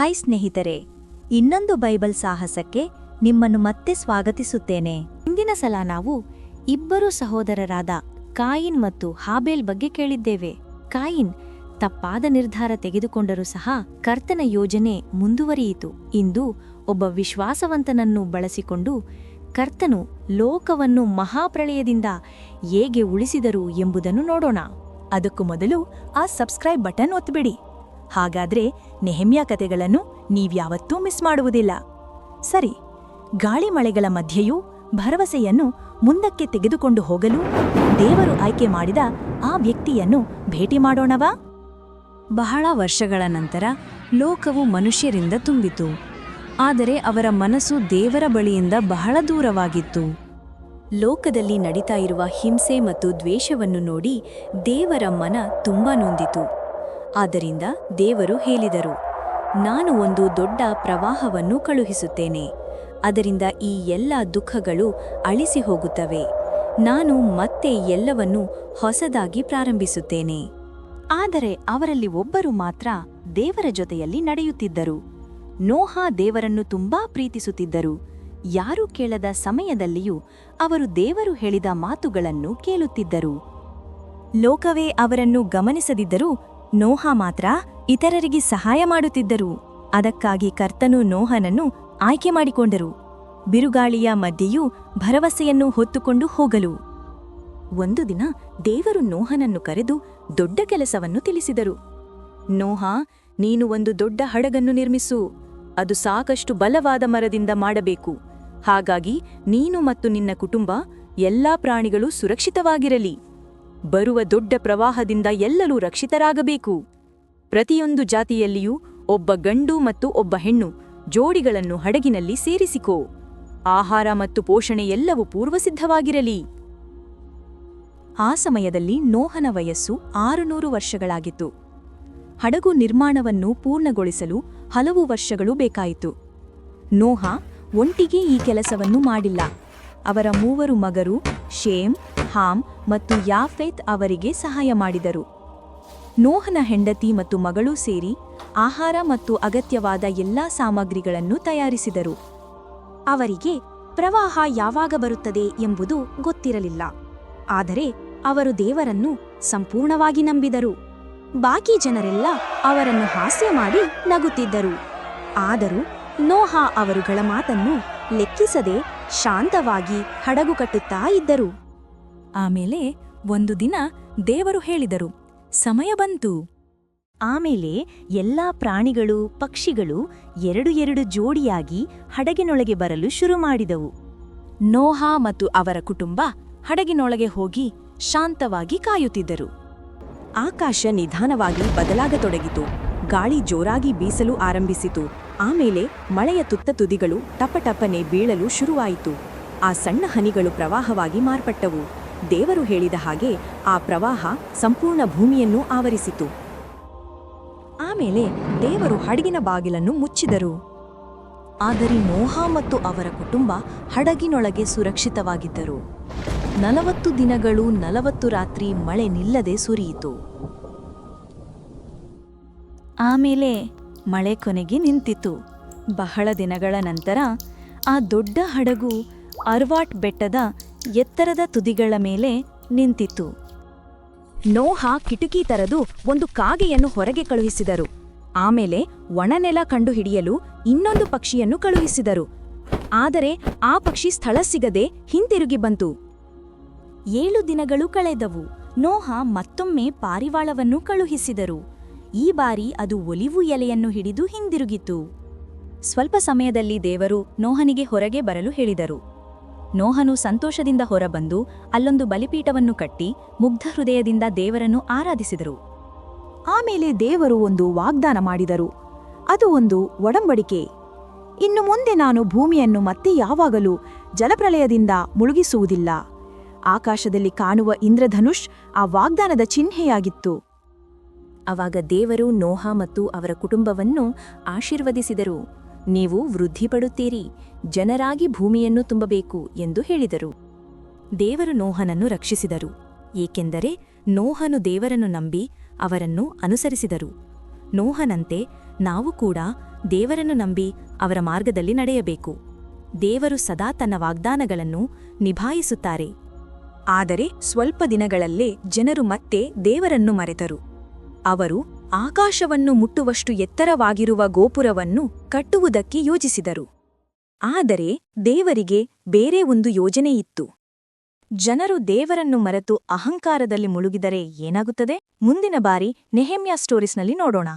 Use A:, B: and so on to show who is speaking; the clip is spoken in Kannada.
A: ಹಾಯ್ ಸ್ನೇಹಿತರೆ, ಇನ್ನೊಂದು ಬೈಬಲ್ ಸಾಹಸಕ್ಕೆ ನಿಮ್ಮನ್ನು ಮತ್ತೆ ಸ್ವಾಗತಿಸುತ್ತೇನೆ.
B: ಹಿಂದಿನ ಸಲ ನಾವು ಇಬ್ಬರು ಸಹೋದರರಾದ ಕಾಯಿನ್ ಮತ್ತು ಹಾಬೇಲ್ ಬಗ್ಗೆ ಕೇಳಿದ್ದೇವೆ. ಕಾಯಿನ್ ತಪ್ಪಾದ ನಿರ್ಧಾರ ತೆಗೆದುಕೊಂಡರೂ ಸಹ ಕರ್ತನ ಯೋಜನೆ ಮುಂದುವರಿಯಿತು. ಇಂದು ಒಬ್ಬ ವಿಶ್ವಾಸವಂತನನ್ನು ಬಳಸಿಕೊಂಡು ಕರ್ತನು ಲೋಕವನ್ನು ಮಹಾಪ್ರಳಯದಿಂದ ಹೇಗೆ ಉಳಿಸಿದರು ಎಂಬುದನ್ನು ನೋಡೋಣ.
A: ಅದಕ್ಕೂ ಮೊದಲು ಆ ಸಬ್ಸ್ಕ್ರೈಬ್ ಬಟನ್ ಒತ್ತಬಿಡಿ ಹಾಗಾದ್ರೆ ನೆಹಮ್ಯ ಕತೆಗಳನ್ನು ನೀವ್ಯಾವತ್ತೂ ಮಿಸ್ ಮಾಡುವುದಿಲ್ಲ. ಸರಿ, ಗಾಳಿ ಮಳೆಗಳ ಮಧ್ಯೆಯೂ ಭರವಸೆಯನ್ನು ಮುಂದಕ್ಕೆ ತೆಗೆದುಕೊಂಡು ಹೋಗಲು ದೇವರು ಆಯ್ಕೆ ಮಾಡಿದ ಆ ವ್ಯಕ್ತಿಯನ್ನು ಭೇಟಿ ಮಾಡೋಣವಾ?
B: ಬಹಳ ವರ್ಷಗಳ ನಂತರ ಲೋಕವು ಮನುಷ್ಯರಿಂದ ತುಂಬಿತು. ಆದರೆ ಅವರ ಮನಸ್ಸು ದೇವರ ಬಳಿಯಿಂದ ಬಹಳ ದೂರವಾಗಿತ್ತು. ಲೋಕದಲ್ಲಿ ನಡೀತಾ ಇರುವ ಹಿಂಸೆ ಮತ್ತು ದ್ವೇಷವನ್ನು ನೋಡಿ ದೇವರ ಮನ ತುಂಬಾ ನೊಂದಿತು. ಆದ್ದರಿಂದ ದೇವರು ಹೇಳಿದರು, ನಾನು ಒಂದು ದೊಡ್ಡ ಪ್ರವಾಹವನ್ನು ಕಳುಹಿಸುತ್ತೇನೆ. ಅದರಿಂದ ಈ ಎಲ್ಲ ದುಃಖಗಳು ಅಳಿಸಿ ಹೋಗುತ್ತವೆ. ನಾನು ಮತ್ತೆ ಎಲ್ಲವನ್ನೂ ಹೊಸದಾಗಿ ಪ್ರಾರಂಭಿಸುತ್ತೇನೆ. ಆದರೆ ಅವರಲ್ಲಿ ಒಬ್ಬರು ಮಾತ್ರ ದೇವರ ಜೊತೆಯಲ್ಲಿ ನಡೆಯುತ್ತಿದ್ದರು. ನೋಹಾ ದೇವರನ್ನು ತುಂಬಾ ಪ್ರೀತಿಸುತ್ತಿದ್ದರು. ಯಾರೂ ಕೇಳದ ಸಮಯದಲ್ಲಿಯೂ ಅವರು ದೇವರು ಹೇಳಿದ ಮಾತುಗಳನ್ನು ಕೇಳುತ್ತಿದ್ದರು.
A: ಲೋಕವೇ ಅವರನ್ನು ಗಮನಿಸದಿದ್ದರೂ ನೋಹ ಮಾತ್ರ ಇತರರಿಗೆ ಸಹಾಯ ಮಾಡುತ್ತಿದ್ದರು. ಅದಕ್ಕಾಗಿ ಕರ್ತನು ನೋಹನನ್ನು ಆಯ್ಕೆ ಮಾಡಿಕೊಂಡರು. ಬಿರುಗಾಳಿಯ ಮಧ್ಯೆಯೂ ಭರವಸೆಯನ್ನು ಹೊತ್ತುಕೊಂಡು ಹೋಗಲು. ಒಂದು ದಿನ ದೇವರು ನೋಹನನ್ನು ಕರೆದು ದೊಡ್ಡ ಕೆಲಸವನ್ನು ತಿಳಿಸಿದರು. ನೋಹ, ನೀನು ಒಂದು ದೊಡ್ಡ ಹಡಗನ್ನು ನಿರ್ಮಿಸು. ಅದು ಸಾಕಷ್ಟು ಬಲವಾದ ಮರದಿಂದ ಮಾಡಬೇಕು. ಹಾಗಾಗಿ ನೀನು ಮತ್ತು ನಿನ್ನ ಕುಟುಂಬ ಎಲ್ಲಾ ಪ್ರಾಣಿಗಳು ಸುರಕ್ಷಿತವಾಗಿರಲಿ. ಬರುವ ದೊಡ್ಡ ಪ್ರವಾಹದಿಂದ ಎಲ್ಲರೂ ರಕ್ಷಿತರಾಗಬೇಕು. ಪ್ರತಿಯೊಂದು ಜಾತಿಯಲ್ಲಿಯೂ ಒಬ್ಬ ಗಂಡು ಮತ್ತು ಒಬ್ಬ ಹೆಣ್ಣು ಜೋಡಿಗಳನ್ನು ಹಡಗಿನಲ್ಲಿ ಸೇರಿಸಿಕೋ. ಆಹಾರ ಮತ್ತು ಪೋಷಣೆ ಎಲ್ಲವೂ ಪೂರ್ವಸಿದ್ಧವಾಗಿರಲಿ. ಆ ಸಮಯದಲ್ಲಿ ನೋಹನ ವಯಸ್ಸು ಆರುನೂರು ವರ್ಷಗಳಾಗಿತ್ತು. ಹಡಗು ನಿರ್ಮಾಣವನ್ನು ಪೂರ್ಣಗೊಳಿಸಲು ಹಲವು ವರ್ಷಗಳು ಬೇಕಾಯಿತು. ನೋಹ ಒಂಟಿಗೆ ಈ ಕೆಲಸವನ್ನು ಮಾಡಿಲ್ಲ. ಅವರ ಮೂವರು ಮಗರು, ಶೇಮ್ ಹಾಮ್ ಮತ್ತು ಯಾಫೆತ್ ಅವರಿಗೆ ಸಹಾಯ ಮಾಡಿದರು. ನೋಹನ ಹೆಂಡತಿ ಮತ್ತು ಮಗಳು ಸೇರಿ ಆಹಾರ ಮತ್ತು ಅಗತ್ಯವಾದ ಎಲ್ಲಾ ಸಾಮಗ್ರಿಗಳನ್ನು ತಯಾರಿಸಿದರು. ಅವರಿಗೆ ಪ್ರವಾಹ ಯಾವಾಗ ಬರುತ್ತದೆ ಎಂಬುದು ಗೊತ್ತಿರಲಿಲ್ಲ. ಆದರೆ ಅವರು ದೇವರನ್ನು ಸಂಪೂರ್ಣವಾಗಿ ನಂಬಿದರು. ಬಾಕಿ ಜನರೆಲ್ಲ ಅವರನ್ನು ಹಾಸ್ಯ ಮಾಡಿ ನಗುತ್ತಿದ್ದರು. ಆದರೂ ನೋಹ ಅವರುಗಳ ಮಾತನ್ನು ಲೆಕ್ಕಿಸದೆ ಶಾಂತವಾಗಿ ಹಡಗು ಕಟ್ಟುತ್ತಾ ಇದ್ದರು. ಆಮೇಲೆ ಒಂದು ದಿನ ದೇವರು ಹೇಳಿದರು, ಸಮಯ ಬಂತು. ಆಮೇಲೆ ಎಲ್ಲಾ ಪ್ರಾಣಿಗಳು, ಪಕ್ಷಿಗಳು ಎರಡು ಎರಡು ಜೋಡಿಯಾಗಿ ಹಡಗಿನೊಳಗೆ ಬರಲು ಶುರು ಮಾಡಿದವು. ನೋಹಾ ಮತ್ತು ಅವರ ಕುಟುಂಬ ಹಡಗಿನೊಳಗೆ ಹೋಗಿ ಶಾಂತವಾಗಿ ಕಾಯುತ್ತಿದ್ದರು. ಆಕಾಶ ನಿಧಾನವಾಗಿ ಬದಲಾಗತೊಡಗಿತು, ಗಾಳಿ ಜೋರಾಗಿ ಬೀಸಲು ಆರಂಭಿಸಿತು, ಆಮೇಲೆ ಮಳೆಯ ತುತ್ತ ತುದಿಗಳು ಟಪಟಪನೆ ಬೀಳಲು ಶುರುವಾಯಿತು. ಆ ಸಣ್ಣ ಹನಿಗಳು ಪ್ರವಾಹವಾಗಿ ಮಾರ್ಪಟ್ಟವು. ದೇವರು ಹೇಳಿದ ಹಾಗೆ ಆ ಪ್ರವಾಹ ಸಂಪೂರ್ಣ ಭೂಮಿಯನ್ನು ಆವರಿಸಿತು. ಆಮೇಲೆ ದೇವರು ಹಡಗಿನ ಬಾಗಿಲನ್ನು ಮುಚ್ಚಿದರು. ಆದರೆ ನೋಹ ಮತ್ತು ಅವರ ಕುಟುಂಬ ಹಡಗಿನೊಳಗೆ ಸುರಕ್ಷಿತವಾಗಿದ್ದರು. ನಲವತ್ತು ದಿನಗಳು ನಲವತ್ತು ರಾತ್ರಿ ಮಳೆ ನಿಲ್ಲದೆ ಸುರಿಯಿತು. ಆಮೇಲೆ ಮಳೆ ಕೊನೆಗೆ ನಿಂತಿತು. ಬಹಳ ದಿನಗಳ ನಂತರ ಆ ದೊಡ್ಡ ಹಡಗು ಅರ್ವಾಟ್ ಬೆಟ್ಟದ ಎತ್ತರದ ತುದಿಗಳ ಮೇಲೆ ನಿಂತಿತು ನೋಹಾ ಕಿಟಕಿ ತರದು ಒಂದು ಕಾಗೆಯನ್ನು ಹೊರಗೆ ಕಳುಹಿಸಿದರು. ಆಮೇಲೆ ಒಣನೆಲ ಕಂಡುಹಿಡಿಯಲು ಇನ್ನೊಂದು ಪಕ್ಷಿಯನ್ನು ಕಳುಹಿಸಿದರು. ಆದರೆ ಆ ಪಕ್ಷಿ ಸ್ಥಳ ಸಿಗದೆ ಹಿಂತಿರುಗಿ ಬಂತು. ಏಳು ದಿನಗಳು ಕಳೆದವು. ನೋಹ ಮತ್ತೊಮ್ಮೆ ಪಾರಿವಾಳವನ್ನು ಕಳುಹಿಸಿದರು. ಈ ಬಾರಿ ಅದು ಒಲಿವು ಎಲೆಯನ್ನು ಹಿಡಿದು ಹಿಂದಿರುಗಿತು. ಸ್ವಲ್ಪ ಸಮಯದಲ್ಲಿ ದೇವರು ನೋಹನಿಗೆ ಹೊರಗೆ ಬರಲು ಹೇಳಿದರು. ನೋಹನು ಸಂತೋಷದಿಂದ ಹೊರಬಂದು ಅಲ್ಲೊಂದು ಬಲಿಪೀಠವನ್ನು ಕಟ್ಟಿ ಮುಗ್ಧ ಹೃದಯದಿಂದ ದೇವರನ್ನು ಆರಾಧಿಸಿದರು. ಆಮೇಲೆ ದೇವರು ಒಂದು ವಾಗ್ದಾನ ಮಾಡಿದರು. ಅದು ಒಂದು ಒಡಂಬಡಿಕೆ. ಇನ್ನು ಮುಂದೆ ನಾನು ಭೂಮಿಯನ್ನು ಮತ್ತೆ ಯಾವಾಗಲೂ ಜಲಪ್ರಳಯದಿಂದ ಮುಳುಗಿಸುವುದಿಲ್ಲ. ಆಕಾಶದಲ್ಲಿ ಕಾಣುವ ಇಂದ್ರಧನುಷ್ ಆ ವಾಗ್ದಾನದ ಚಿಹ್ನೆಯಾಗಿತ್ತು. ಅವಾಗ ದೇವರು ನೋಹ ಮತ್ತು ಅವರ ಕುಟುಂಬವನ್ನು ಆಶೀರ್ವದಿಸಿದರು. ನೀವು ವೃದ್ಧಿಪಡುತ್ತೀರಿ, ಜನರಾಗಿ ಭೂಮಿಯನ್ನು ತುಂಬಬೇಕು ಎಂದು ಹೇಳಿದರು. ದೇವರು ನೋಹನನ್ನು ರಕ್ಷಿಸಿದರು, ಏಕೆಂದರೆ ನೋಹನು ದೇವರನ್ನು ನಂಬಿ ಅವರನ್ನು ಅನುಸರಿಸಿದರು. ನೋಹನಂತೆ ನಾವು ಕೂಡ ದೇವರನ್ನು ನಂಬಿ ಅವರ ಮಾರ್ಗದಲ್ಲಿ ನಡೆಯಬೇಕು. ದೇವರು ಸದಾ ತನ್ನ ವಾಗ್ದಾನಗಳನ್ನು ನಿಭಾಯಿಸುತ್ತಾರೆ. ಆದರೆ ಸ್ವಲ್ಪ ದಿನಗಳಲ್ಲೇ ಜನರು ಮತ್ತೆ ದೇವರನ್ನು ಮರೆತರು. ಅವರು ಆಕಾಶವನ್ನು ಮುಟ್ಟುವಷ್ಟು ಎತ್ತರವಾಗಿರುವ ಗೋಪುರವನ್ನು ಕಟ್ಟುವುದಕ್ಕೆ ಯೋಜಿಸಿದರು. ಆದರೆ ದೇವರಿಗೆ ಬೇರೆ ಒಂದು ಯೋಜನೆಯಿತ್ತು ಜನರು ದೇವರನ್ನು ಮರೆತು ಅಹಂಕಾರದಲ್ಲಿ ಮುಳುಗಿದರೆ ಏನಾಗುತ್ತದೆ? ಮುಂದಿನ ಬಾರಿ ನೆಹೆಮ್ಯಾ ಸ್ಟೋರೀಸ್ನಲ್ಲಿ ನೋಡೋಣ.